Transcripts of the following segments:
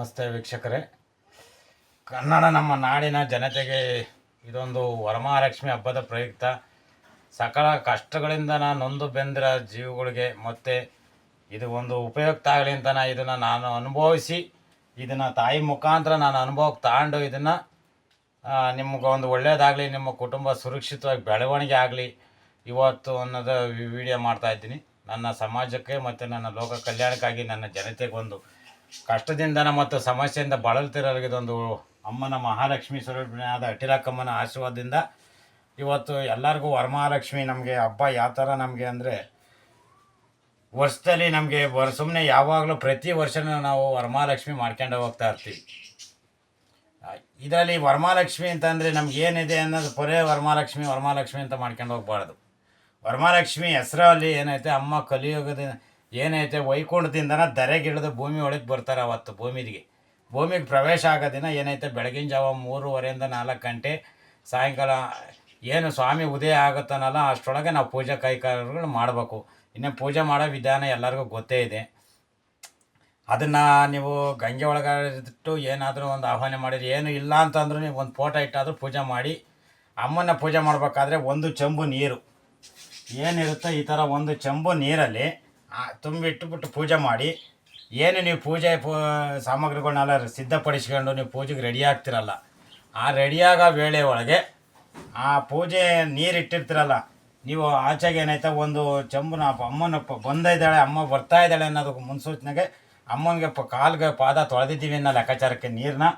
ನಮಸ್ತೆ ವೀಕ್ಷಕರೇ. ಕನ್ನಡ ನಮ್ಮ ನಾಡಿನ ಜನತೆಗೆ ಇದೊಂದು ವರಮಹಾಲಕ್ಷ್ಮಿ ಹಬ್ಬದ ಪ್ರಯುಕ್ತ. ಸಕಲ ಕಷ್ಟಗಳಿಂದ ನಾನು ನೊಂದು ಬೆಂದಿರ ಜೀವಗಳಿಗೆ, ಮತ್ತು ಇದು ಒಂದು ಉಪಯುಕ್ತ ಆಗಲಿ ಅಂತ ನಾನು ಇದನ್ನು ನಾನು ಅನುಭವಿಸಿ, ಇದನ್ನು ತಾಯಿ ಮುಖಾಂತರ ನಾನು ಅನುಭವಕ್ಕೆ ತಗೊಂಡು ಇದನ್ನು ನಿಮ್ಗೆ ಒಂದು ಒಳ್ಳೆಯದಾಗಲಿ ನಿಮ್ಮ ಕುಟುಂಬ ಸುರಕ್ಷಿತವಾಗಿ ಬೆಳವಣಿಗೆ ಆಗಲಿ ಇವತ್ತು ಅನ್ನೋದು ವಿಡಿಯೋ ಮಾಡ್ತಾ ಇದ್ದೀನಿ. ನನ್ನ ಸಮಾಜಕ್ಕೆ ಮತ್ತು ನನ್ನ ಲೋಕ ಕಲ್ಯಾಣಕ್ಕಾಗಿ ನನ್ನ ಜನತೆಗೆ ಒಂದು ಕಷ್ಟದಿಂದ ಮತ್ತು ಸಮಸ್ಯೆಯಿಂದ ಬಳಲ್ತಿರೋರಿಗೆ ಇದೊಂದು ಅಮ್ಮನ ಮಹಾಲಕ್ಷ್ಮಿ ಸ್ವರೂಪಿನಾದ ಅಟಿಲಕ್ಕಮ್ಮನ ಆಶೀರ್ವಾದದಿಂದ ಇವತ್ತು ಎಲ್ಲರಿಗೂ ವರಮಹಾಲಕ್ಷ್ಮಿ ನಮಗೆ ಹಬ್ಬ ಯಾವ ಥರ ನಮಗೆ ಅಂದರೆ ವರ್ಷದಲ್ಲಿ ನಮಗೆ ಸುಮ್ಮನೆ ಯಾವಾಗಲೂ ಪ್ರತಿ ವರ್ಷನೂ ನಾವು ವರಮಹಾಲಕ್ಷ್ಮಿ ಮಾಡ್ಕೊಂಡು ಹೋಗ್ತಾ ಇರ್ತೀವಿ. ಇದರಲ್ಲಿ ವರಮಹಾಲಕ್ಷ್ಮಿ ಅಂತಂದರೆ ನಮ್ಗೆ ಏನಿದೆ ಅನ್ನೋದು ಪೊರೆ ವರಮಹಾಲಕ್ಷ್ಮಿ ವರಮಹಾಲಕ್ಷ್ಮಿ ಅಂತ ಮಾಡ್ಕೊಂಡು ಹೋಗ್ಬಾರ್ದು. ವರಮಹಾಲಕ್ಷ್ಮಿ ಹೆಸರಲ್ಲಿ ಏನೈತೆ, ಅಮ್ಮ ಕಲಿಯುಗದ ಏನೈತೆ ವೈಕುಂಠದಿಂದನ ಧರೆಗಿಳಿದು ಭೂಮಿ ಒಳಗೆ ಬರ್ತಾರೆ ಅವತ್ತು ಭೂಮಿಗೆ. ಭೂಮಿಗೆ ಪ್ರವೇಶ ಆಗೋ ದಿನ ಏನೈತೆ ಬೆಳಗಿನ ಜಾವ ಮೂರುವರೆಯಿಂದ ನಾಲ್ಕು ಗಂಟೆ ಸಾಯಂಕಾಲ ಏನು ಸ್ವಾಮಿ ಉದಯ ಆಗುತ್ತಾನಲ್ಲ ಅಷ್ಟರೊಳಗೆ ನಾವು ಪೂಜಾ ಕೈಕಾರ್ಯಗಳು ಮಾಡಬೇಕು. ಇನ್ನು ಪೂಜೆ ಮಾಡೋ ವಿಧಾನ ಎಲ್ಲರಿಗೂ ಗೊತ್ತೇ ಇದೆ. ಅದನ್ನು ನೀವು ಗಂಗೆ ಒಳಗಿಟ್ಟು ಏನಾದರೂ ಒಂದು ಆಹ್ವಾನ ಮಾಡಿದ್ರೆ, ಏನು ಇಲ್ಲ ಅಂತಂದ್ರೂ ನೀವು ಒಂದು ಫೋಟೋ ಇಟ್ಟಾದರೂ ಪೂಜೆ ಮಾಡಿ. ಅಮ್ಮನ ಪೂಜೆ ಮಾಡಬೇಕಾದ್ರೆ ಒಂದು ಚೆಂಬು ನೀರು. ಏನಿರುತ್ತೋ ಈ ಥರ ಒಂದು ಚೆಂಬು ನೀರಲ್ಲಿ ತುಂಬಿಟ್ಟುಬಿಟ್ಟು ಪೂಜೆ ಮಾಡಿ. ಏನು ನೀವು ಪೂಜೆ ಪೂ ಸಾಮಗ್ರಿಗಳನ್ನೆಲ್ಲ ಸಿದ್ಧಪಡಿಸ್ಕೊಂಡು ನೀವು ಪೂಜೆಗೆ ರೆಡಿ ಆಗ್ತಿರಲ್ಲ. ಆ ರೆಡಿಯಾಗೋ ವೇಳೆ ಒಳಗೆ ಆ ಪೂಜೆ ನೀರು ಇಟ್ಟಿರ್ತೀರಲ್ಲ, ನೀವು ಆಚೆಗೆ ಏನಾಯ್ತಾ ಒಂದು ಚಂಬುನ ಅಮ್ಮನ ಪ ಬಂದ ಇದ್ದಾಳೆ, ಅಮ್ಮ ಬರ್ತಾ ಇದ್ದಾಳೆ ಅನ್ನೋದಕ್ಕೆ ಮುನ್ಸೂಚನೆಗೆ ಅಮ್ಮನಿಗೆ ಪ, ಕಾಲ್ಗೆ ಪಾದ ತೊಳೆದಿದ್ದೀವಿ ಅನ್ನೋ ಲೆಕ್ಕಾಚಾರಕ್ಕೆ ನೀರನ್ನ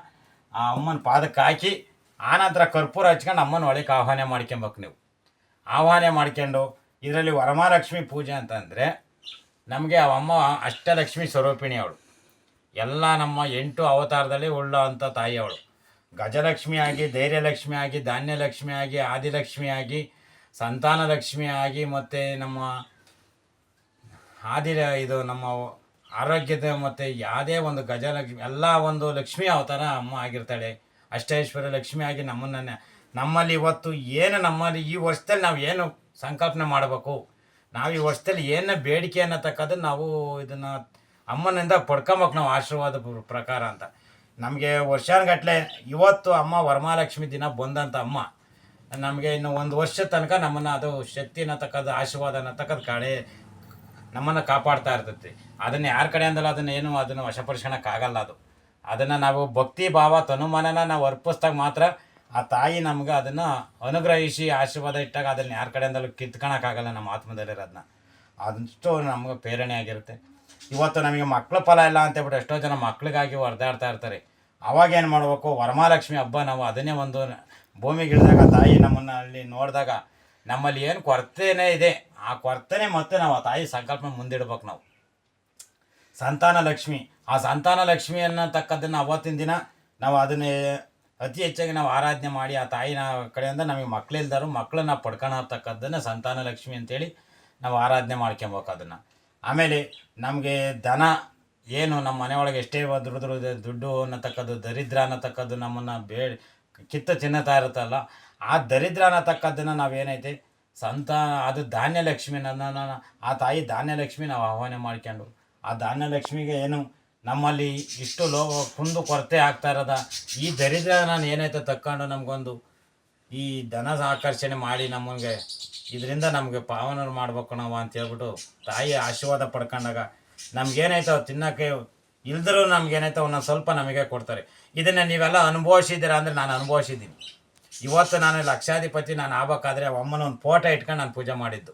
ಆ ಅಮ್ಮನ ಪಾದಕ್ಕೆ ಹಾಕಿ, ಆನಂತರ ಕರ್ಪೂರ ಹಚ್ಕೊಂಡು ಅಮ್ಮನ ಒಳಗೆ ಆಹ್ವಾನ ಮಾಡ್ಕೊಬೇಕು ನೀವು. ಆಹ್ವಾನ ಮಾಡ್ಕೊಂಡು ಇದರಲ್ಲಿ ವರಮಹಾಲಕ್ಷ್ಮಿ ಪೂಜೆ ಅಂತಂದರೆ ನಮಗೆ ಅವಮ್ಮ ಅಷ್ಟಲಕ್ಷ್ಮಿ ಸ್ವರೂಪಿಣಿ ಅವಳು. ಎಲ್ಲ ನಮ್ಮ ಎಂಟು ಅವತಾರದಲ್ಲಿ ಉಳ್ಳ ಅಂಥ ತಾಯಿ ಅವಳು. ಗಜಲಕ್ಷ್ಮಿ ಆಗಿ, ಧೈರ್ಯಲಕ್ಷ್ಮಿ ಆಗಿ, ಧಾನ್ಯಲಕ್ಷ್ಮಿ ಆಗಿ, ಆದಿಲಕ್ಷ್ಮಿ ಆಗಿ, ಸಂತಾನಲಕ್ಷ್ಮಿ ಆಗಿ, ಮತ್ತು ನಮ್ಮ ಆದಿ ಇದು ನಮ್ಮ ಆರೋಗ್ಯದ ಮತ್ತು ಯಾವುದೇ ಒಂದು ಗಜಲಕ್ಷ್ಮಿ, ಎಲ್ಲ ಒಂದು ಲಕ್ಷ್ಮಿ ಅವತಾರ ಅಮ್ಮ ಆಗಿರ್ತಾಳೆ. ಅಷ್ಟೇಶ್ವರ ಲಕ್ಷ್ಮಿ ಆಗಿ ನಮ್ಮನ್ನು, ನಮ್ಮಲ್ಲಿ ಇವತ್ತು ಏನು ನಮ್ಮಲ್ಲಿ ಈ ವರ್ಷದಲ್ಲಿ ನಾವು ಏನು ಸಂಕಲ್ಪನೆ ಮಾಡಬೇಕು? ನಾವು ಈ ವರ್ಷದಲ್ಲಿ ಏನ ಬೇಡಿಕೆ ಅನ್ನತಕ್ಕದ್ದು ನಾವು ಇದನ್ನು ಅಮ್ಮನಿಂದ ಪಡ್ಕೊಂಬಕ್ ನಾವು ಆಶೀರ್ವಾದ ಪ್ರಕಾರ ಅಂತ. ನಮಗೆ ವರ್ಷಾನುಗಟ್ಲೆ ಇವತ್ತು ಅಮ್ಮ ವರಮಹಾಲಕ್ಷ್ಮಿ ದಿನ ಬಂದಂಥ ಅಮ್ಮ, ನಮಗೆ ಇನ್ನು ಒಂದು ವರ್ಷ ತನಕ ನಮ್ಮನ್ನು ಅದು ಶಕ್ತಿ ಅನ್ನತಕ್ಕದ್ದು, ಆಶೀರ್ವಾದ ಅನ್ನತಕ್ಕದ್ದು ಕಡೆ ನಮ್ಮನ್ನು ಕಾಪಾಡ್ತಾ ಇರ್ತೈತಿ. ಅದನ್ನು ಯಾರ ಕಡೆ ಅಂದಲ್ಲ ಅದನ್ನ ಏನು ಅದನ್ನು ವಶಪಡಿಸ್ಕೊಳಕ್ಕಾಗಲ್ಲ ಅದು. ಅದನ್ನು ನಾವು ಭಕ್ತಿ ಭಾವ ತನುಮಾನನ ನಾವು ಅರ್ಪಿಸ್ದಾಗ ಮಾತ್ರ ಆ ತಾಯಿ ನಮ್ಗೆ ಅದನ್ನು ಅನುಗ್ರಹಿಸಿ ಆಶೀರ್ವಾದ ಇಟ್ಟಾಗ ಅದನ್ನು ಯಾರ ಕಡೆಯಿಂದಲೂ ಕಿತ್ಕೊಳಕ್ಕಾಗಲ್ಲ ನಮ್ಮ ಆತ್ಮದಲ್ಲಿರೋದನ್ನ ಅದಷ್ಟು ನಮ್ಗೆ ಪ್ರೇರಣೆ ಆಗಿರುತ್ತೆ. ಇವತ್ತು ನಮಗೆ ಮಕ್ಕಳ ಫಲ ಇಲ್ಲ ಅಂತೇಳ್ಬಿಟ್ಟು ಎಷ್ಟೋ ಜನ ಮಕ್ಳಿಗಾಗಿ ಹೊರದಾಡ್ತಾ ಇರ್ತಾರೆ. ಅವಾಗ ಏನು ಮಾಡಬೇಕು? ವರಮಹಾಲಕ್ಷ್ಮಿ ಹಬ್ಬ, ನಾವು ಅದನ್ನೇ ಒಂದು ಭೂಮಿಗೆ ಇಳಿದಾಗ ತಾಯಿ ನಮ್ಮನ್ನು ಅಲ್ಲಿ ನೋಡಿದಾಗ ನಮ್ಮಲ್ಲಿ ಏನು ಕೊರತೆನೇ ಇದೆ. ಆ ಕೊರತೆನೇ ಮತ್ತೆ ನಾವು ಆ ತಾಯಿ ಸಂಕಲ್ಪ ಮುಂದಿಡ್ಬೇಕು ನಾವು. ಸಂತಾನ ಲಕ್ಷ್ಮಿ. ಆ ಸಂತಾನ ಲಕ್ಷ್ಮಿ ಅನ್ನತಕ್ಕದ್ದನ್ನು ಅವತ್ತಿನ ದಿನ ನಾವು ಅದನ್ನೇ ಅತಿ ಹೆಚ್ಚಾಗಿ ನಾವು ಆರಾಧನೆ ಮಾಡಿ ಆ ತಾಯಿನ ಕಡೆಯಿಂದ ನಮಗೆ ಮಕ್ಕಳಿಲ್ದಾರು ಮಕ್ಕಳನ್ನ ಪಡ್ಕೊಳತಕ್ಕದ್ದನ್ನು ಸಂತಾನ ಲಕ್ಷ್ಮಿ ಅಂತೇಳಿ ನಾವು ಆರಾಧನೆ ಮಾಡ್ಕೊಬೇಕು ಅದನ್ನು. ಆಮೇಲೆ ನಮಗೆ ದನ ಏನು ನಮ್ಮ ಮನೆಯೊಳಗೆ ಎಷ್ಟೇ ದುಡಿದ್ರು ದುಡ್ಡು ಅನ್ನತಕ್ಕದ್ದು, ದರಿದ್ರ ಅನ್ನತಕ್ಕದ್ದು ನಮ್ಮನ್ನು ಬೇ ಕಿತ್ತ ತಿನ್ನತಾ ಇರುತ್ತಲ್ಲ, ಆ ದರಿದ್ರ ಅನ್ನತಕ್ಕದ್ದನ್ನು ನಾವೇನೈತೆ ಸಂತ ಅದು ಧಾನ್ಯಲಕ್ಷ್ಮಿ ನನ್ನ ಆ ತಾಯಿ ಧಾನ್ಯಲಕ್ಷ್ಮಿ ನಾವು ಆಹ್ವಾನ ಮಾಡ್ಕೊಂಡು, ಆ ಧಾನ್ಯಲಕ್ಷ್ಮಿಗೆ ಏನು ನಮ್ಮಲ್ಲಿ ಇಷ್ಟು ಲೋ ಕುಂದು ಕೊರತೆ ಆಗ್ತಾ ಇರೋದ. ಈ ದರಿದ್ರ ನಾನು ಏನೈತೆ ತಕ್ಕೊಂಡು ನಮಗೊಂದು ಈ ಧನ ಆಕರ್ಷಣೆ ಮಾಡಿ ನಮಗೆ, ಇದರಿಂದ ನಮಗೆ ಪಾವನ ಮಾಡ್ಬೇಕು ನಾವು ಅಂತ ಹೇಳ್ಬಿಟ್ಟು ತಾಯಿ ಆಶೀರ್ವಾದ ಪಡ್ಕೊಂಡಾಗ ನಮ್ಗೇನೈತೋ ತಿನ್ನೋಕ್ಕೆ ಇಲ್ದರೂ ನಮ್ಗೇನಾಯ್ತು ಒಂದೊಂದು ಸ್ವಲ್ಪ ನಮಗೆ ಕೊಡ್ತಾರೆ. ಇದನ್ನು ನೀವೆಲ್ಲ ಅನುಭವಿಸಿದ್ದೀರಾ ಅಂದರೆ ನಾನು ಅನುಭವಿಸಿದ್ದೀನಿ. ಇವತ್ತು ನಾನು ಲಕ್ಷಾಧಿಪತಿ, ನಾನು ಆಗ್ಬೇಕಾದ್ರೆ ಅಮ್ಮನ ಒಂದು ಫೋಟೋ ಇಟ್ಕೊಂಡು ನಾನು ಪೂಜೆ ಮಾಡಿದ್ದು.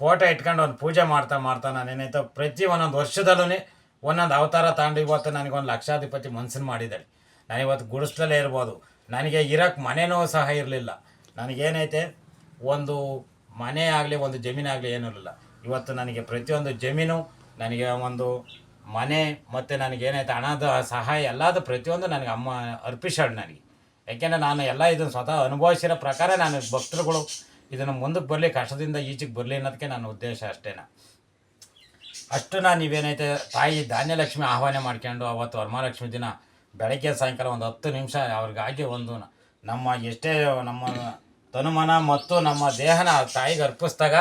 ಫೋಟೋ ಇಟ್ಕೊಂಡು ಒಂದು ಪೂಜೆ ಮಾಡ್ತಾ ಮಾಡ್ತಾ ನಾನು ಪ್ರತಿ ಒಂದೊಂದು ವರ್ಷದಲ್ಲೂ ಒಂದೊಂದು ಅವತಾರ ತಗೊಂಡು ಇವತ್ತು ನನಗೊಂದು ಲಕ್ಷಾಧಿಪತಿ ಮನ್ಸನ್ನು ಮಾಡಿದ್ದಾಳೆ. ನಾನು ಇವತ್ತು ಗುಡಿಸ್ಲಲ್ಲೇ ಇರ್ಬೋದು. ನನಗೆ ಇರೋಕ್ಕೆ ಮನೆನೂ ಸಹ ಇರಲಿಲ್ಲ. ನನಗೇನೈತೆ? ಒಂದು ಮನೆ ಆಗಲಿ, ಒಂದು ಜಮೀನಾಗಲಿ ಏನೂ ಇರಲಿಲ್ಲ. ಇವತ್ತು ನನಗೆ ಪ್ರತಿಯೊಂದು ಜಮೀನು, ನನಗೆ ಒಂದು ಮನೆ, ಮತ್ತು ನನಗೇನೈತೆ? ಹಣದ ಸಹಾಯ, ಎಲ್ಲದು ಪ್ರತಿಯೊಂದು ನನಗೆ ಅಮ್ಮ ಅರ್ಪಿಸಾಳು ನನಗೆ. ಯಾಕೆಂದರೆ ನಾನು ಎಲ್ಲ ಇದನ್ನು ಸ್ವತಃ ಅನುಭವಿಸಿರೋ ಪ್ರಕಾರ ನಾನು ಭಕ್ತರುಗಳು. ಇದನ್ನು ಮುಂದಕ್ಕೆ ಬರಲಿ, ಕಷ್ಟದಿಂದ ಈಚೆಗೆ ಬರಲಿ ಅನ್ನೋದಕ್ಕೆ ನನ್ನ ಉದ್ದೇಶ ಅಷ್ಟೇನ. ಅಷ್ಟು ನಾನು ನೀವೇನೈತೆ ತಾಯಿ ಧಾನ್ಯಲಕ್ಷ್ಮಿ ಆಹ್ವಾನ ಮಾಡ್ಕೊಂಡು ಅವತ್ತು ವರಮಹಾಲಕ್ಷ್ಮಿ ದಿನ ಬೆಳಗ್ಗೆ ಸಾಯಂಕಾಲ ಒಂದು ಹತ್ತು ನಿಮಿಷ ಅವ್ರಿಗಾಗಿ ಒಂದು ನಮ್ಮ ಎಷ್ಟೇ ನಮ್ಮ ತನುಮನ ಮತ್ತು ನಮ್ಮ ದೇಹನ ತಾಯಿಗೆ ಅರ್ಪಿಸಿದಾಗ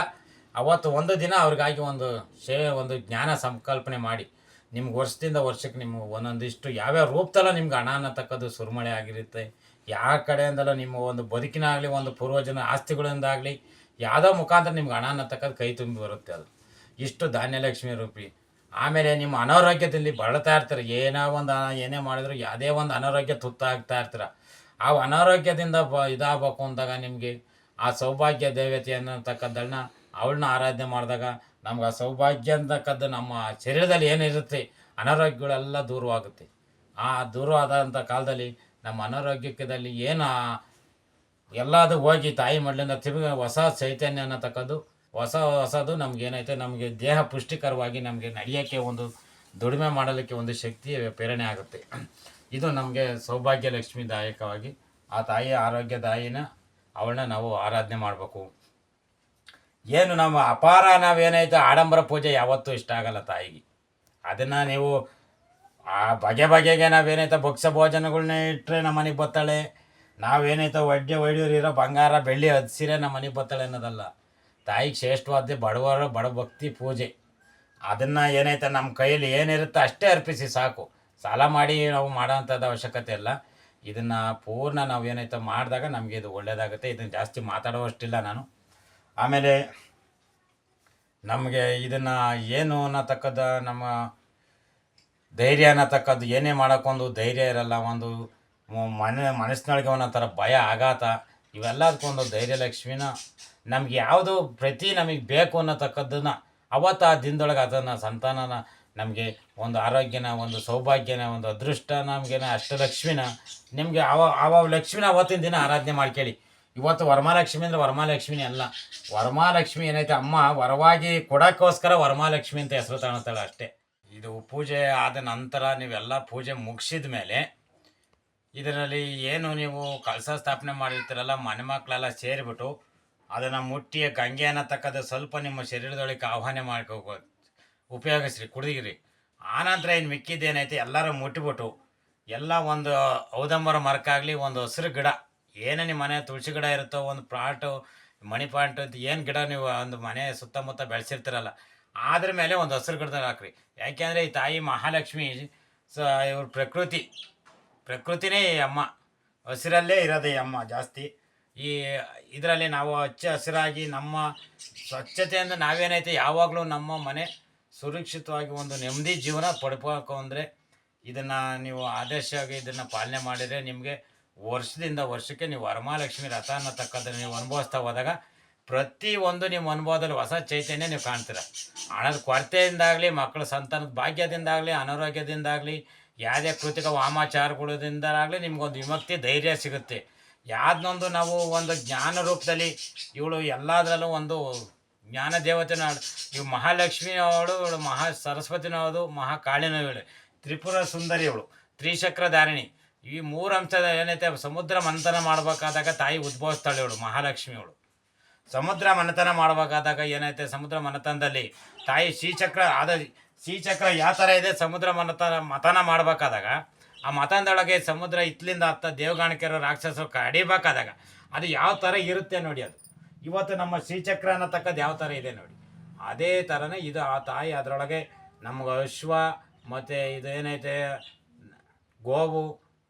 ಅವತ್ತು ಒಂದು ದಿನ ಅವ್ರಿಗಾಗಿ ಒಂದು ಸೇವೆ ಒಂದು ಜ್ಞಾನ ಸಂಕಲ್ಪನೆ ಮಾಡಿ. ನಿಮ್ಗೆ ವರ್ಷದಿಂದ ವರ್ಷಕ್ಕೆ ನಿಮ್ಗೆ ಒಂದೊಂದಿಷ್ಟು ಯಾವ್ಯಾವ ರೂಪದಲ್ಲ ನಿಮ್ಗೆ ಹಣ ಅನ್ನತಕ್ಕದ್ದು ಸುರುಮಳೆ ಆಗಿರುತ್ತೆ. ಯಾವ ಕಡೆಯಿಂದಲೂ ನಿಮ್ಮ ಒಂದು ಬದುಕಿನಾಗಲಿ, ಒಂದು ಪೂರ್ವಜನ ಆಸ್ತಿಗಳಿಂದಾಗಲಿ, ಯಾವುದೋ ಮುಖಾಂತರ ನಿಮ್ಗೆ ಹಣ ಅನ್ನತಕ್ಕದ್ದು ಕೈ ತುಂಬಿ ಬರುತ್ತೆ ಅದು. ಇಷ್ಟು ಧಾನ್ಯಲಕ್ಷ್ಮಿ ರೂಪಿ. ಆಮೇಲೆ ನಿಮ್ಮ ಅನಾರೋಗ್ಯದಲ್ಲಿ ಬಳಲ್ತಾ ಇರ್ತಾರೆ. ಏನೋ ಒಂದು ಏನೇ ಮಾಡಿದ್ರು ಯಾವುದೇ ಒಂದು ಅನಾರೋಗ್ಯ ತುತ್ತಾಗ್ತಾ ಇರ್ತೀರ. ಆ ಅನಾರೋಗ್ಯದಿಂದ ಬ, ಇದಾಗಬೇಕು ಅಂದಾಗ ನಿಮಗೆ ಆ ಸೌಭಾಗ್ಯ ದೇವತೆ ಅನ್ನತಕ್ಕದ್ದನ್ನ ಅವಳನ್ನ ಆರಾಧನೆ ಮಾಡಿದಾಗ ನಮ್ಗೆ ಆ ಸೌಭಾಗ್ಯ ಅಂತಕ್ಕದ್ದು ನಮ್ಮ ಶರೀರದಲ್ಲಿ ಏನಿರುತ್ತೆ ಅನಾರೋಗ್ಯಗಳೆಲ್ಲ ದೂರವಾಗುತ್ತೆ. ಆ ದೂರವಾದಂಥ ಕಾಲದಲ್ಲಿ ನಮ್ಮ ಅನಾರೋಗ್ಯದಲ್ಲಿ ಏನು ಎಲ್ಲದೂ ಹೋಗಿ ತಾಯಿ ಮಡ್ಲಿಂದ ತಿರುಗಿ ಹೊಸ ಚೈತನ್ಯ ಅನ್ನತಕ್ಕದ್ದು ಹೊಸ ಹೊಸದು ನಮಗೇನೈತೆ ನಮಗೆ ದೇಹ ಪುಷ್ಟಿಕರವಾಗಿ ನಮಗೆ ನಡೆಯೋಕ್ಕೆ ಒಂದು ದುಡಿಮೆ ಮಾಡಲಿಕ್ಕೆ ಒಂದು ಶಕ್ತಿ ಪ್ರೇರಣೆ ಆಗುತ್ತೆ. ಇದು ನಮಗೆ ಸೌಭಾಗ್ಯ ಲಕ್ಷ್ಮೀದಾಯಕವಾಗಿ ಆ ತಾಯಿಯ ಆರೋಗ್ಯದಾಯಿನ ಅವಳನ್ನ ನಾವು ಆರಾಧನೆ ಮಾಡಬೇಕು. ಏನು ನಮ್ಮ ಅಪಾರ ನಾವೇನೈತೆ ಆಡಂಬರ ಪೂಜೆ ಯಾವತ್ತೂ ಇಷ್ಟ ಆಗಲ್ಲ ತಾಯಿಗೆ. ಅದನ್ನು ನೀವು ಆ ಬಗೆ ಬಗೆಗೆ ನಾವೇನೈತೆ ಭಕ್ಷ ಭೋಜನಗಳ್ನ ಇಟ್ಟರೆ ನಮ್ಮ ಮನೆಗೆ ಬತ್ತಾಳೆ ನಾವೇನೈತೆ ಒಡ್ಡೆ ಒಡಿಯೂರಿರೋ ಬಂಗಾರ ಬೆಳ್ಳಿ ಹದಿಸಿರೆ ನಮ್ಮ ಮನೆಗೆ ಬತ್ತಾಳೆ ಅನ್ನೋದಲ್ಲ. ತಾಯಿಗೆ ಶ್ರೇಷ್ಠವಾದ ಬಡವರ ಬಡಭಕ್ತಿ ಪೂಜೆ. ಅದನ್ನು ಏನೈತೆ ನಮ್ಮ ಕೈಯಲ್ಲಿ ಏನಿರುತ್ತೋ ಅಷ್ಟೇ ಅರ್ಪಿಸಿ ಸಾಕು. ಸಾಲ ಮಾಡಿ ನಾವು ಮಾಡೋವಂಥದ್ದು ಅವಶ್ಯಕತೆ ಇಲ್ಲ. ಇದನ್ನು ಪೂರ್ಣ ನಾವು ಏನೈತೆ ಮಾಡಿದಾಗ ನಮಗೆ ಇದು ಒಳ್ಳೆಯದಾಗುತ್ತೆ ಇದನ್ನು ಜಾಸ್ತಿ ಮಾತಾಡುವಷ್ಟಿಲ್ಲ ನಾನು. ಆಮೇಲೆ ನಮಗೆ ಇದನ್ನು ಏನು ಅನ್ನತಕ್ಕದ್ದು ನಮ್ಮ ಧೈರ್ಯ ಅನ್ನತಕ್ಕದ್ದು ಏನೇ ಮಾಡೋಕ್ಕೊಂದು ಧೈರ್ಯ ಇರಲ್ಲ. ಒಂದು ಮನೆ ಮನಸ್ಸಿನೊಳಗೆ ಒಂದೊಂಥರ ಥರ ಭಯ, ಆಘಾತ, ಇವೆಲ್ಲದಕ್ಕೊಂದು ಧೈರ್ಯ ಲಕ್ಷ್ಮಿನ ನಮ್ಗೆ ಯಾವುದು ಪ್ರತಿ ನಮಗೆ ಬೇಕು ಅನ್ನತಕ್ಕದ್ದನ್ನು ಅವತ್ತು ಆ ದಿನದೊಳಗೆ ಅದನ್ನು ಸಂತಾನನ ನಮಗೆ ಒಂದು ಆರೋಗ್ಯನ, ಒಂದು ಸೌಭಾಗ್ಯನ, ಒಂದು ಅದೃಷ್ಟ ನಮಗೇನ, ಅಷ್ಟಲಕ್ಷ್ಮಿನ ನಿಮಗೆ ಅವ ಅವ ಲಕ್ಷ್ಮಿನ ಅವತ್ತಿನ ದಿನ ಆರಾಧನೆ ಮಾಡ್ಕೇಳಿ ಇವತ್ತು ವರಮಾಲಕ್ಷ್ಮಿ ಅಂದರೆ ವರಮಾಲಕ್ಷ್ಮಿನೇ ಅಲ್ಲ. ವರಮಾಲಕ್ಷ್ಮಿ ಏನೈತೆ? ಅಮ್ಮ, ವರವಾಗಿ ಕೊಡೋಕ್ಕೋಸ್ಕರ ವರಮಾಲಕ್ಷ್ಮಿ ಅಂತ ಹೆಸರು ತಗೊಳ್ತಾಳೆ ಅಷ್ಟೇ. ಇದು ಪೂಜೆ ಆದ ನಂತರ ನೀವೆಲ್ಲ ಪೂಜೆ ಮುಗಿಸಿದ ಮೇಲೆ ಇದರಲ್ಲಿ ಏನು ನೀವು ಕಳಸ ಸ್ಥಾಪನೆ ಮಾಡಿರ್ತೀರಲ್ಲ, ಮನೆ ಮಕ್ಕಳೆಲ್ಲ ಸೇರಿಬಿಟ್ಟು ಅದನ್ನು ಮುಟ್ಟಿಯ ಗಂಗೆ ಅನ್ನತಕ್ಕದ್ದು ಸ್ವಲ್ಪ ನಿಮ್ಮ ಶರೀರದೊಳಗೆ ಆಹ್ವಾನ ಮಾಡ್ಕೋ ಉಪಯೋಗಿಸ್ರಿ ಕುಡಿದಿರಿ ಆನಂತರ ಏನು ಮಿಕ್ಕಿದ್ದೇನೈತೆ, ಎಲ್ಲರೂ ಮುಟ್ಟಿಬಿಟ್ಟು ಎಲ್ಲ ಒಂದು ಔದಂಬರ ಮರಕ್ಕಾಗಲಿ ಒಂದು ಹಸಿರು ಗಿಡ, ಏನೇ ನಿಮ್ಮ ಮನೆ ತುಳಸಿ ಗಿಡ ಇರುತ್ತೋ, ಒಂದು ಪ್ಲಾಟು, ಮಣಿ ಪ್ಲಾಂಟ್ ಅಂತ ಏನು ಗಿಡ ನೀವು ಒಂದು ಮನೆ ಸುತ್ತಮುತ್ತ ಬೆಳೆಸಿರ್ತೀರಲ್ಲ ಅದ್ರ ಮೇಲೆ ಒಂದು ಹಸಿರು ಗಿಡದಾಗ ಹಾಕ್ರಿ. ಯಾಕೆಂದರೆ ಈ ತಾಯಿ ಮಹಾಲಕ್ಷ್ಮಿ, ಸ, ಇವ್ರ ಪ್ರಕೃತಿ, ಪ್ರಕೃತಿನೇ ಈ ಅಮ್ಮ, ಹಸಿರಲ್ಲೇ ಇರೋದು ಈ ಅಮ್ಮ ಜಾಸ್ತಿ. ಈ ಇದರಲ್ಲಿ ನಾವು ಹಚ್ಚ ಹಸಿರಾಗಿ ನಮ್ಮ ಸ್ವಚ್ಛತೆಯಿಂದ ನಾವೇನೈತೆ ಯಾವಾಗಲೂ ನಮ್ಮ ಮನೆ ಸುರಕ್ಷಿತವಾಗಿ ಒಂದು ನೆಮ್ಮದಿ ಜೀವನ ಪಡ್ಬೇಕು ಅಂದರೆ ಇದನ್ನು ನೀವು ಆದರ್ಶವಾಗಿ ಇದನ್ನು ಪಾಲನೆ ಮಾಡಿದರೆ ನಿಮಗೆ ವರ್ಷದಿಂದ ವರ್ಷಕ್ಕೆ ನೀವು ವರಮಹಾಲಕ್ಷ್ಮಿ ರಥ ಅನ್ನತಕ್ಕದ್ದನ್ನು ನೀವು ಅನುಭವಿಸ್ತಾ ಹೋದಾಗ ಪ್ರತಿ ಒಂದು ನಿಮ್ಮ ಅನುಭವದಲ್ಲಿ ಹೊಸ ಚೈತನ್ಯ ನೀವು ಕಾಣ್ತೀರ. ಹಣದ ಕೊರತೆಯಿಂದಾಗಲಿ, ಮಕ್ಕಳ ಸಂತಾನದ ಭಾಗ್ಯದಿಂದಾಗಲಿ, ಅನಾರೋಗ್ಯದಿಂದಾಗಲಿ, ಯಾವುದೇ ಕೃತಿಕ ವಾಮಾಚಾರಗಳಿಂದಾಗಲಿ ನಿಮಗೊಂದು ವಿಮುಕ್ತಿ, ಧೈರ್ಯ ಸಿಗುತ್ತೆ. ಯಾವ್ದನ್ನೊಂದು ನಾವು ಒಂದು ಜ್ಞಾನ ರೂಪದಲ್ಲಿ ಇವಳು ಎಲ್ಲದರಲ್ಲೂ ಒಂದು ಜ್ಞಾನ ದೇವತೆನ ಇವು ಮಹಾಲಕ್ಷ್ಮಿ ಅವಳು ಇವಳು ಮಹಾ ಸರಸ್ವತಿನವಳು ತ್ರಿಪುರ ಸುಂದರಿ ಇವಳು ತ್ರಿಚಕ್ರಧಾರಿಣಿ ಈ ಮೂರು ಅಂಶದ ಏನೈತೆ, ಸಮುದ್ರ ಮಂಥನ ಮಾಡಬೇಕಾದಾಗ ತಾಯಿ ಉದ್ಭವಿಸ್ತಾಳೆ ಇವಳು ಮಹಾಲಕ್ಷ್ಮಿಯವಳು ಸಮುದ್ರ ಮನೆತನ ಮಾಡಬೇಕಾದಾಗ ಏನೈತೆ, ಸಮುದ್ರ ಮನೆತನದಲ್ಲಿ ತಾಯಿ ಶ್ರೀಚಕ್ರ ಆದ, ಶ್ರೀಚಕ್ರ ಯಾವ ಥರ ಇದೆ, ಸಮುದ್ರ ಮನೆತನ, ಮತನ ಮಾಡಬೇಕಾದಾಗ ಆ ಮತಾಂದೊಳಗೆ ಸಮುದ್ರ ಇತ್ಲಿಂದ ಹತ್ತ ದೇವಗಾಣಿಕೆರೋ ರಾಕ್ಷಸರು ಕಡಿಬೇಕಾದಾಗ ಅದು ಯಾವ ಥರ ಇರುತ್ತೆ ನೋಡಿ ಅದು. ಇವತ್ತು ನಮ್ಮ ಶ್ರೀಚಕ್ರ ಅನ್ನತಕ್ಕದ್ದು ಯಾವ ಥರ ಇದೆ ನೋಡಿ. ಅದೇ ಥರನೇ ಇದು ಆ ತಾಯಿ ಅದರೊಳಗೆ ನಮ್ಗೆ ಅಶ್ವ ಮತ್ತು ಇದು ಏನೈತೆ, ಗೋವು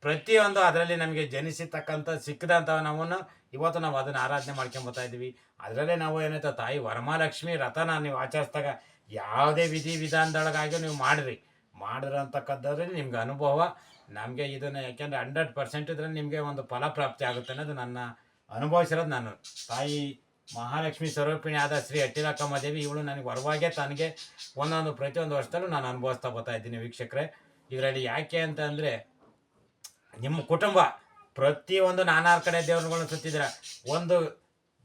ಪ್ರತಿಯೊಂದು ಅದರಲ್ಲಿ ನಮಗೆ ಜನಿಸಿರ್ತಕ್ಕಂಥ ಸಿಕ್ಕಿದಂಥ ನಾವನ್ನು ಇವತ್ತು ನಾವು ಅದನ್ನು ಆರಾಧನೆ ಮಾಡ್ಕೊಂಬತ್ತಾ ಇದ್ದೀವಿ. ಅದರಲ್ಲೇ ನಾವು ಏನೈತೆ, ತಾಯಿ ವರಮಹಾಲಕ್ಷ್ಮಿ ರಥನ ನೀವು ಆಚರಿಸಿದಾಗ ಯಾವುದೇ ವಿಧಿ ವಿಧಾನದೊಳಗಾಗಿ ನೀವು ಮಾಡಿರಿ. ಮಾಡಿದ್ರಂತಕ್ಕದ್ರಲ್ಲಿ ನಿಮ್ಗೆ ಅನುಭವ ನಮಗೆ ಇದನ್ನು ಯಾಕೆಂದರೆ ಹಂಡ್ರೆಡ್ ಪರ್ಸೆಂಟ್ ಇದ್ರೆ ನಿಮಗೆ ಒಂದು ಫಲ ಪ್ರಾಪ್ತಿ ಆಗುತ್ತೆ ಅನ್ನೋದು ನನ್ನ ಅನುಭವಿಸಿರೋದು ನಾನು. ತಾಯಿ ಮಹಾಲಕ್ಷ್ಮಿ ಸ್ವರೂಪಿಣಿ ಆದ ಶ್ರೀ ಅಟ್ಟಿಲಕ್ಕಮ್ಮ ದೇವಿ, ಇವಳು ನನಗೆ ವರವಾಗೇ ತನಗೆ ಒಂದೊಂದು ಪ್ರತಿಯೊಂದು ವರ್ಷದಲ್ಲೂ ನಾನು ಅನುಭವಿಸ್ತಾ ಬರ್ತಾ ಇದ್ದೀನಿ ವೀಕ್ಷಕರೇ. ಇದರಲ್ಲಿ ಯಾಕೆ ಅಂತ ಅಂದರೆ, ನಿಮ್ಮ ಕುಟುಂಬ, ಪ್ರತಿಯೊಂದು ನಾನಾರು ಕಡೆ ದೇವ್ರುಗಳನ್ನ ಸುತ್ತಿದ್ದೀರ. ಒಂದು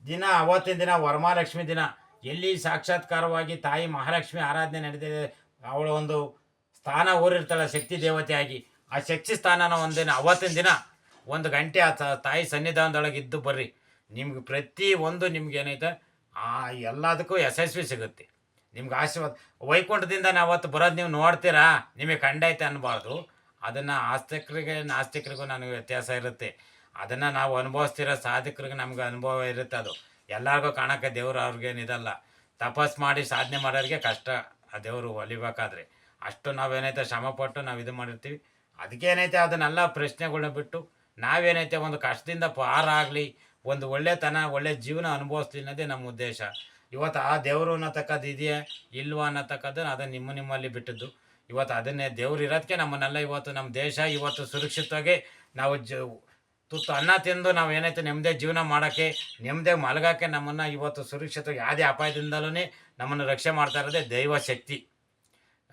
ದಿನ, ಅವತ್ತಿನ ದಿನ, ವರಮಹಾಲಕ್ಷ್ಮಿ ದಿನ, ಎಲ್ಲಿ ಸಾಕ್ಷಾತ್ಕಾರವಾಗಿ ತಾಯಿ ಮಹಾಲಕ್ಷ್ಮಿ ಆರಾಧನೆ ನಡೀತಿದೆ ಅವಳ ಒಂದು ಸ್ಥಾನ ಊರಿರ್ತಾಳೆ, ಶಕ್ತಿ ದೇವತೆಯಾಗಿ. ಆ ಶಕ್ತಿ ಸ್ಥಾನನ ಒಂದಿನ, ಅವತ್ತಿನ ದಿನ ಒಂದು ಗಂಟೆ ಆ ತಾಯಿ ಸನ್ನಿಧಾನದೊಳಗೆ ಇದ್ದು ಬರ್ರಿ. ನಿಮ್ಗೆ ಪ್ರತಿ ಒಂದು ನಿಮ್ಗೆ ಏನೈತೆ, ಆ ಎಲ್ಲದಕ್ಕೂ ಯಶಸ್ವಿ ಸಿಗುತ್ತೆ. ನಿಮ್ಗೆ ಆಶೀರ್ವಾದ, ವೈಕುಂಠದಿಂದ ನಾವು ಅವತ್ತು ಬರೋದು ನೀವು ನೋಡ್ತೀರಾ, ನಿಮಗೆ ಕಂಡೈತೆ ಅನ್ಬಾರ್ದು. ಅದನ್ನು ಆಸ್ತಿಕರಿಗೆ, ನಾಸ್ತಿಕರಿಗೂ ನನಗೆ ವ್ಯತ್ಯಾಸ ಇರುತ್ತೆ. ಅದನ್ನು ನಾವು ಅನುಭವಿಸ್ತಿರೋ ಸಾಧಕರಿಗೆ ನಮ್ಗೆ ಅನುಭವ ಇರುತ್ತೆ ಅದು. ಎಲ್ಲರಿಗೂ ಕಾಣಕ್ಕೆ ದೇವರು ಅವ್ರಿಗೇನು ಇದಲ್ಲ. ತಪಸ್ ಮಾಡಿ ಸಾಧನೆ ಮಾಡೋರಿಗೆ ಕಷ್ಟ, ಆ ದೇವರು ಒಲಿಬೇಕಾದ್ರೆ. ಅಷ್ಟು ನಾವೇನೈತೆ ಶ್ರಮಪಟ್ಟು ನಾವು ಇದು ಮಾಡಿರ್ತೀವಿ. ಅದಕ್ಕೇನೈತೆ ಅದನ್ನೆಲ್ಲ ಪ್ರಶ್ನೆಗಳನ್ನ ಬಿಟ್ಟು ನಾವೇನೈತೆ ಒಂದು ಕಷ್ಟದಿಂದ ಪಾರಾಗಲಿ, ಒಂದು ಒಳ್ಳೆತನ, ಒಳ್ಳೆ ಜೀವನ ಅನುಭವಿಸ್ಲಿ ಅನ್ನೋದೇ ನಮ್ಮ ಉದ್ದೇಶ. ಇವತ್ತು ಆ ದೇವರು ಅನ್ನತಕ್ಕದ್ದು ಇದೆಯಾ, ಇಲ್ವಾ ಅನ್ನತಕ್ಕದ್ದನ್ನು ಅದನ್ನು ನಿಮ್ಮ ನಿಮ್ಮಲ್ಲಿ ಬಿಟ್ಟಿದ್ದು. ಇವತ್ತು ಅದನ್ನೇ ದೇವ್ರು ಇರೋದಕ್ಕೆ ನಮ್ಮನ್ನೆಲ್ಲ ಇವತ್ತು ನಮ್ಮ ದೇಶ ಇವತ್ತು ಸುರಕ್ಷಿತವಾಗಿ ನಾವು ಜ, ತುತ್ತು ಅನ್ನ ತಿಂದು ನಾವು ಏನೈತೆ ನೆಮ್ಮದೇ ಜೀವನ ಮಾಡೋಕ್ಕೆ, ನೆಮ್ಮದಿಯಾಗಿ ಮಲಗೋಕ್ಕೆ ನಮ್ಮನ್ನು ಇವತ್ತು ಸುರಕ್ಷಿತವಾಗಿ ಯಾವುದೇ ಅಪಾಯದಿಂದಲೂ ನಮ್ಮನ್ನು ರಕ್ಷೆ ಮಾಡ್ತಾ ಇರೋದೇ ದೈವ ಶಕ್ತಿ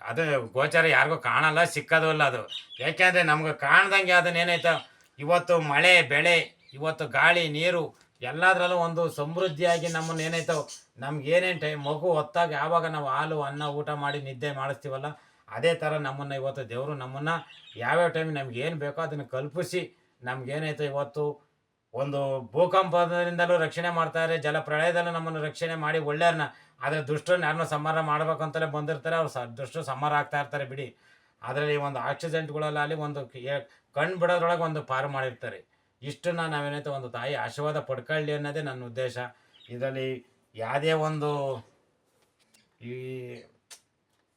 ಅದು ಗೋಚರ ಯಾರಿಗೂ ಕಾಣಲ್ಲ, ಸಿಕ್ಕೋದು ಅಲ್ಲ ಅದು. ಯಾಕೆಂದರೆ ನಮ್ಗೆ ಕಾಣ್ದಂಗೆ ಅದನ್ನ ಏನಾಯ್ತು? ಇವತ್ತು ಮಳೆ, ಬೆಳೆ, ಇವತ್ತು ಗಾಳಿ, ನೀರು, ಎಲ್ಲದರಲ್ಲೂ ಒಂದು ಸಮೃದ್ಧಿಯಾಗಿ ನಮ್ಮನ್ನು ಏನೈತೋ ನಮ್ಗೆ ಏನೇನು ಟೈಮ್ ಮಗು ಹೊತ್ತಾಗ ಯಾವಾಗ ನಾವು ಹಾಲು, ಅನ್ನ, ಊಟ ಮಾಡಿ ನಿದ್ದೆ ಮಾಡಿಸ್ತೀವಲ್ಲ, ಅದೇ ಥರ ನಮ್ಮನ್ನು ಇವತ್ತು ದೇವರು ನಮ್ಮನ್ನು ಯಾವ್ಯಾವ ಟೈಮ್ ನಮ್ಗೆ ಏನು ಬೇಕೋ ಅದನ್ನು ಕಲ್ಪಿಸಿ ನಮ್ಗೇನೈತೆ ಇವತ್ತು? ಒಂದು ಭೂಕಂಪದಿಂದಲೂ ರಕ್ಷಣೆ ಮಾಡ್ತಾರೆ, ಜಲ ಪ್ರಳಯದಲ್ಲೂ ನಮ್ಮನ್ನು ರಕ್ಷಣೆ ಮಾಡಿ ಒಳ್ಳೆಯವ್ರನ್ನ. ಆದರೆ ದುಷ್ಟರನ್ನ ಯಾರನ್ನೋ ಸಂಹಾರ ಮಾಡ್ಬೇಕು ಅಂತಲೇ ಬಂದಿರ್ತಾರೆ, ಅವ್ರು ಸ, ದುಷ್ಟರು ಸಂಹಾರ ಆಗ್ತಾ ಇರ್ತಾರೆ ಬಿಡಿ. ಅದರಲ್ಲಿ ಒಂದು ಆಕ್ಸಿಡೆಂಟ್ಗಳಲ್ಲಾಗಲಿ ಒಂದು ಕಣ್ಣು ಬಿಡೋದ್ರೊಳಗೆ ಒಂದು ಪಾರು ಮಾಡಿರ್ತಾರೆ. ಇಷ್ಟನ್ನ ನಾವೇನೈತೆ ಒಂದು ತಾಯಿ ಆಶೀರ್ವಾದ ಪಡ್ಕೊಳ್ಳಿ ಅನ್ನೋದೇ ನನ್ನ ಉದ್ದೇಶ. ಇದರಲ್ಲಿ ಯಾವುದೇ ಒಂದು ಈ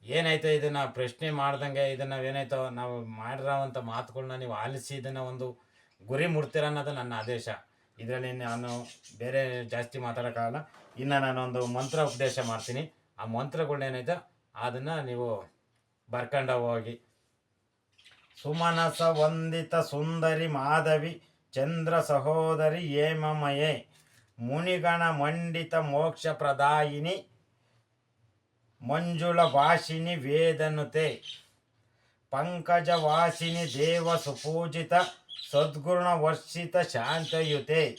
ಏನೈತೆ ಇದನ್ನು ಪ್ರಶ್ನೆ ಮಾಡ್ದಂಗೆ ಇದನ್ನು ಏನಾಯ್ತೋ ನಾವು ಮಾಡಿರೋವಂಥ ಮಾತುಗಳನ್ನ ನೀವು ಆಲಿಸಿ ಇದನ್ನು ಒಂದು ಗುರಿ ಮುಡ್ತೀರ ಅನ್ನೋದು ನನ್ನ ಆದೇಶ. ಇದರಲ್ಲಿ ನಾನು ಬೇರೆ ಜಾಸ್ತಿ ಮಾತಾಡೋಕ್ಕಾಗಲ್ಲ. ಇನ್ನು ನಾನೊಂದು ಮಂತ್ರ ಉಪದೇಶ ಮಾಡ್ತೀನಿ. ಆ ಮಂತ್ರಗಳ್ನ ಏನೈತೆ ಅದನ್ನು ನೀವು ಬರ್ಕಂಡ ಹೋಗಿ. ಸುಮನಸ ವಂದಿತ ಸುಂದರಿ ಮಾಧವಿ, ಚಂದ್ರ ಸಹೋದರಿ ಹೇಮಮಯೇ, ಮುನಿಗಣ ಮಂಡಿತ ಮೋಕ್ಷ ಪ್ರದಾಯಿನಿ, ಮಂಜುಳ ಭಾಷಿನಿ ವೇದನುತೆ, ಪಂಕಜ ವಾಸಿನಿ ದೇವ ಸುಪೂಜಿತ ಸದ್ಗುಣ ವರ್ಷಿತ ಶಾಂತಯುತೆ.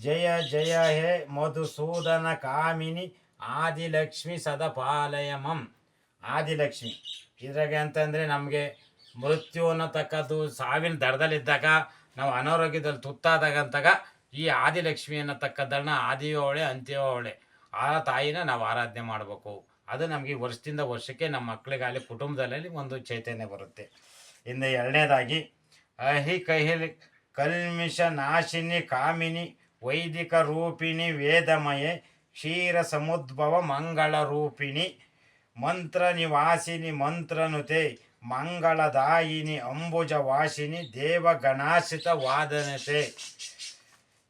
ಜಯ ಜಯ ಹೇ ಮಧುಸೂದನ ಕಾಮಿನಿ ಆದಿಲಕ್ಷ್ಮಿ ಸದಪಾಲಯಮಂ. ಆದಿಲಕ್ಷ್ಮಿ. ಇದ್ರಾಗೆ ಅಂತಂದರೆ ನಮಗೆ ಮೃತ್ಯು ಅನ್ನತಕ್ಕದ್ದು ಸಾವಿನ ದಡದಲ್ಲಿದ್ದಾಗ, ನಾವು ಅನಾರೋಗ್ಯದಲ್ಲಿ ತುತ್ತಾದಾಗ ಅಂತಾಗ ಈ ಆದಿಲಕ್ಷ್ಮಿ ಅನ್ನತಕ್ಕದ್ದನ್ನ ಅಂತ್ಯೋ ಅವಳೆ ಆ ತಾಯಿನ ನಾವು ಆರಾಧನೆ ಮಾಡಬೇಕು. ಅದು ನಮಗೆ ವರ್ಷದಿಂದ ವರ್ಷಕ್ಕೆ ನಮ್ಮ ಮಕ್ಕಳಿಗಾಗಲಿ ಕುಟುಂಬದಲ್ಲಿ ಒಂದು ಚೈತನ್ಯ ಬರುತ್ತೆ. ಇನ್ನು ಎರಡನೇದಾಗಿ ಅಹಿ ಕಹಿಲಿ ಕಲ್ಮಿಷ ನಾಶಿನಿ ಕಾಮಿನಿ ವೈದಿಕ ರೂಪಿಣಿ ವೇದಮಯೆ ಕ್ಷೀರ ಸಮುದ್ಭವ ಮಂಗಳ ರೂಪಿಣಿ ಮಂತ್ರ ನಿವಾಸಿನಿ ಮಂತ್ರನುತೆ ಮಂಗಳದಾಯಿನಿ ಅಂಬುಜ ವಾಸಿನಿ ದೇವಗಣಾಶಿತ ವಾದನತೆ.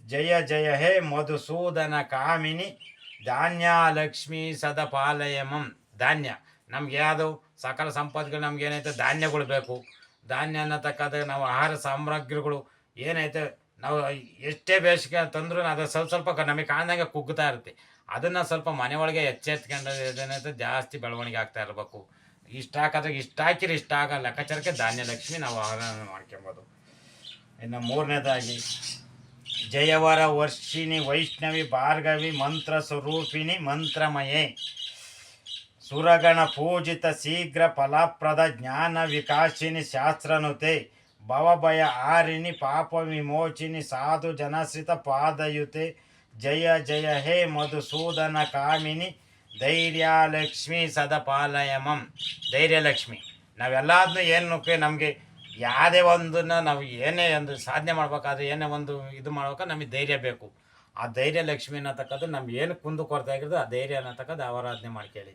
ಜಯ ಜಯ ಹೇ ಮಧುಸೂದನ ಕಾಮಿನಿ ಧಾನ್ಯಲಕ್ಷ್ಮಿ ಸದಪಾಲಯಮಂ. ಧಾನ್ಯ ನಮ್ಗೆ ಯಾವುದು? ಸಕಲ ಸಂಪತ್ಗಳು ನಮ್ಗೆ ಏನೈತೆ ಧಾನ್ಯಗಳು ಬೇಕು. ಧಾನ್ಯ ಅನ್ನತಕ್ಕಂಥ ನಾವು ಆಹಾರ ಸಾಮಗ್ರಿಗಳು ಏನೈತೆ ನಾವು ಎಷ್ಟೇ ಬೇಸಿಗೆ ತಂದ್ರೂ ಅದು ಸ್ವಲ್ಪ ಸ್ವಲ್ಪ ನಮಗೆ ಕಾಣ್ದಂಗೆ ಕುಗ್ಗುತ್ತಾ ಇರುತ್ತೆ. ಅದನ್ನು ಸ್ವಲ್ಪ ಮನೆ ಒಳಗೆ ಎಚ್ಚೆತ್ಕೊಂಡು ಜಾಸ್ತಿ ಬೆಳವಣಿಗೆ ಆಗ್ತಾ ಇರಬೇಕು. ಇಷ್ಟ ಹಾಕಿದ್ರೆ ಇಷ್ಟ ಹಾಕಿರಿ ಇಷ್ಟ ಆಗ ಲೆಕ್ಕಾಚಾರಕ್ಕೆ ಧಾನ್ಯ ಲಕ್ಷ್ಮಿ ನಾವು ಆಹಾರ ಮಾಡ್ಕೊಬೋದು. ಇನ್ನು ಮೂರನೇದಾಗಿ, ಜಯವರ ವರ್ಷಿಣಿ ವೈಷ್ಣವಿ ಭಾರ್ಗವಿ ಮಂತ್ರ ಸ್ವರೂಪಿಣಿ ಮಂತ್ರಮಯೇ. ಸುರಗಣ ಪೂಜಿತ ಶೀಘ್ರ ಫಲಪ್ರದ ಜ್ಞಾನ ವಿಕಾಸಿನಿ ಶಾಸ್ತ್ರನುತೆ ಭವಭಯ ಆರಿಣಿ ಪಾಪ ವಿಮೋಚಿನಿ ಸಾಧು ಜನಶ್ರಿತ ಪಾದಯುತೆ. ಜಯ ಜಯ, ಹೇ ಮಧುಸೂದನ ಕಾಮಿನಿ. ಧೈರ್ಯಲಕ್ಷ್ಮಿ ಸದಪಾಲಯಮಂ ಧೈರ್ಯಲಕ್ಷ್ಮಿ ನಾವೆಲ್ಲದನ್ನೂ ಏನಕ್ಕೆ ನಮಗೆ ಯಾವುದೇ ಒಂದನ್ನು ನಾವು ಏನೇ ಒಂದು ಸಾಧನೆ ಮಾಡ್ಬೇಕಾದ್ರೆ ಏನೇ ಒಂದು ಇದು ಮಾಡ್ಬೇಕಾದ್ರೆ ನಮಗೆ ಧೈರ್ಯ ಬೇಕು. ಆ ಧೈರ್ಯ ಲಕ್ಷ್ಮಿ ಅನ್ನತಕ್ಕದ್ದು ನಮ್ಗೆ ಏನು ಕುಂದು ಕೊರತೆ ಆಗಿರೋದು ಆ ಧೈರ್ಯ ಅನ್ನತಕ್ಕದ್ದು ಆರಾಧನೆ ಮಾಡ್ಕೊಳ್ಳಿ.